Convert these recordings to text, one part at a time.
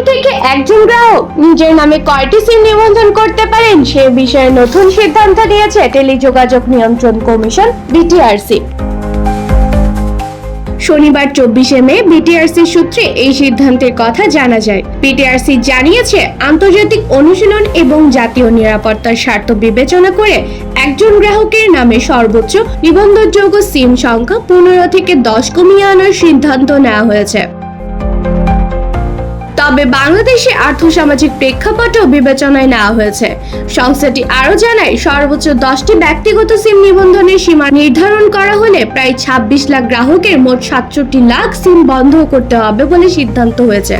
থেকে একজন গ্রাহক নিজের নামে কয়টি সিম নিবন্ধন করতে পারেন সে বিষয়ে নতুন সিদ্ধান্ত নিয়েছে টেলিযোগাযোগ নিয়ন্ত্রণ কমিশন বিটিআরসি। শনিবার চব্বিশে মে বিটিআরসি সূত্রে এই সিদ্ধান্তের কথা জানা যায়। বিটিআরসি জানিয়েছে, আন্তর্জাতিক অনুশীলন এবং জাতীয় নিরাপত্তার স্বার্থ বিবেচনা করে একজন গ্রাহকের নামে সর্বোচ্চ নিবন্ধনযোগ্য সিম সংখ্যা পনেরো থেকে দশ কমিয়ে আনার সিদ্ধান্ত নেওয়া হয়েছে। তবে বাংলাদেশে আর্থসামাজিক প্রেক্ষাপটও বিবেচনায় নেওয়া হয়েছে। সংস্থাটি আরও জানায়, সর্বোচ্চ দশটি ব্যক্তিগত সিম নিবন্ধনের সীমা নির্ধারণ করা হলে প্রায় ছাব্বিশ লাখ গ্রাহকের মোট সাতষট্টি লাখ সিম বন্ধ করতে হবে বলে সিদ্ধান্ত হয়েছে।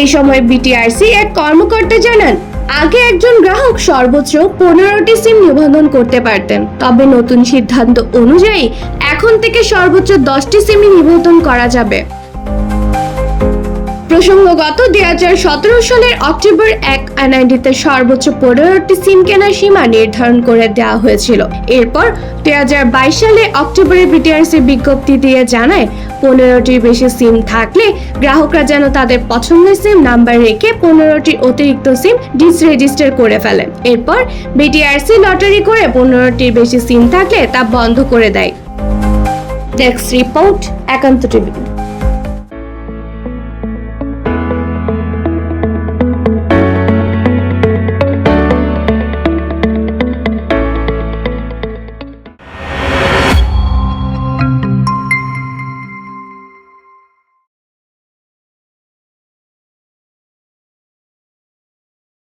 এই সময় বিটিআরসি এক কর্মকর্তা জানান, আগে একজন গ্রাহক সর্বোচ্চ পনেরোটি সিম নিবন্ধন করতে পারতেন, তবে নতুন সিদ্ধান্ত অনুযায়ী এখন থেকে সর্বোচ্চ দশটি সিমই নিবন্ধন করা যাবে। প্রসঙ্গগত দুই হাজার সতেরো সালের অক্টোবর এক এনআইডিতে সর্বোচ্চ পনেরোটি সিম কেনার সীমা নির্ধারণ করে দেওয়া হয়েছিল। এরপর দুই হাজার বাইশ সালে অক্টোবরে বিটিআরসি বিজ্ঞপ্তি দিয়ে জানায়, পনেরোটির বেশি সিম থাকলে গ্রাহকরা যেন তাদের পছন্দের সিম নাম্বার রেখে পনেরোটি অতিরিক্ত সিম ডিসরেজিস্টার করে ফেলে। এরপর বিটিআরসি লটারি করে পনেরোটির বেশি সিম থাকলে তা বন্ধ করে দেয়। Desk report, Ekanta TV.